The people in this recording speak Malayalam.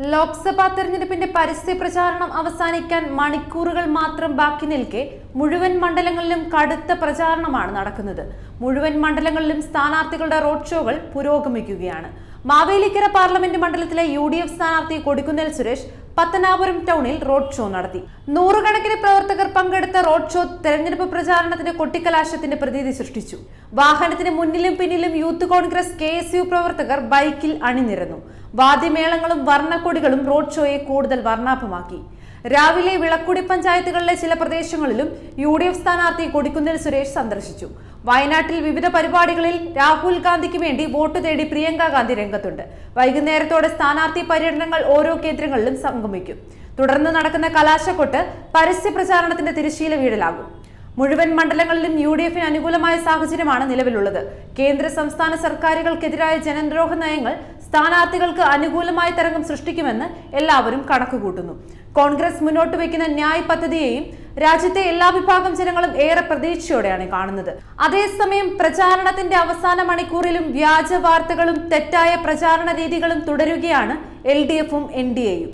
ലോക്സഭാ തെരഞ്ഞെടുപ്പിന്റെ പരസ്യ പ്രചാരണം അവസാനിക്കാൻ മണിക്കൂറുകൾ മാത്രം ബാക്കി നിൽക്കെ മുഴുവൻ മണ്ഡലങ്ങളിലും കടുത്ത പ്രചാരണമാണ് നടക്കുന്നത്. മുഴുവൻ മണ്ഡലങ്ങളിലും സ്ഥാനാർത്ഥികളുടെ റോഡ് ഷോകൾ പുരോഗമിക്കുകയാണ്. മാവേലിക്കര പാർലമെന്റ് മണ്ഡലത്തിലെ യു ഡി എഫ് സ്ഥാനാർത്ഥി കൊടിക്കുന്നിൽ സുരേഷ് പത്തനാപുരം ടൗണിൽ റോഡ് ഷോ നടത്തി. നൂറുകണക്കിന് പ്രവർത്തകർ പങ്കെടുത്ത റോഡ് ഷോ തെരഞ്ഞെടുപ്പ് പ്രചാരണത്തിന്റെ കൊട്ടിക്കലാശത്തിന്റെ പ്രതീതി സൃഷ്ടിച്ചു. വാഹനത്തിന് മുന്നിലും പിന്നിലും യൂത്ത് കോൺഗ്രസ് കെ പ്രവർത്തകർ ബൈക്കിൽ അണിനിരന്നു. വാദ്യമേളങ്ങളും വർണക്കൊടികളും റോഡ് ഷോയെ കൂടുതൽ വർണാഭമാക്കി. രാവിലെ വിളക്കുടി പഞ്ചായത്തുകളിലെ ചില പ്രദേശങ്ങളിലും യു ഡി എഫ് സ്ഥാനാർത്ഥി കൊടിക്കുന്നിൽ സുരേഷ് സന്ദർശിച്ചു. വയനാട്ടിൽ വിവിധ പരിപാടികളിൽ രാഹുൽ ഗാന്ധിക്ക് വേണ്ടി വോട്ട് തേടി പ്രിയങ്ക ഗാന്ധി രംഗത്തുണ്ട്. വൈകുന്നേരത്തോടെ സ്ഥാനാർത്ഥി പര്യടനങ്ങൾ ഓരോ കേന്ദ്രങ്ങളിലും സംഗമിക്കും. തുടർന്ന് നടക്കുന്ന കലാശക്കൊട്ട് പരസ്യ പ്രചാരണത്തിന്റെ തിരശ്ശീല വീടലാകും. മുഴുവൻ മണ്ഡലങ്ങളിലും യു ഡി എഫിന് അനുകൂലമായ സാഹചര്യമാണ് നിലവിലുള്ളത്. കേന്ദ്ര സംസ്ഥാന സർക്കാരുകൾക്കെതിരായ ജനദ്രോഹ നയങ്ങൾ സ്ഥാനാർത്ഥികൾക്ക് അനുകൂലമായ തരംഗം സൃഷ്ടിക്കുമെന്ന് എല്ലാവരും കണക്കുകൂട്ടുന്നു. കോൺഗ്രസ് മുന്നോട്ട് വയ്ക്കുന്ന ന്യായ് പദ്ധതിയെയും രാജ്യത്തെ എല്ലാ വിഭാഗം ജനങ്ങളും ഏറെ പ്രതീക്ഷയോടെയാണ് കാണുന്നത്. അതേസമയം പ്രചാരണത്തിന്റെ അവസാന മണിക്കൂറിലും വ്യാജ വാർത്തകളും തെറ്റായ പ്രചാരണ രീതികളും തുടരുകയാണ് എൽ ഡി എഫും എൻ ഡി എയും.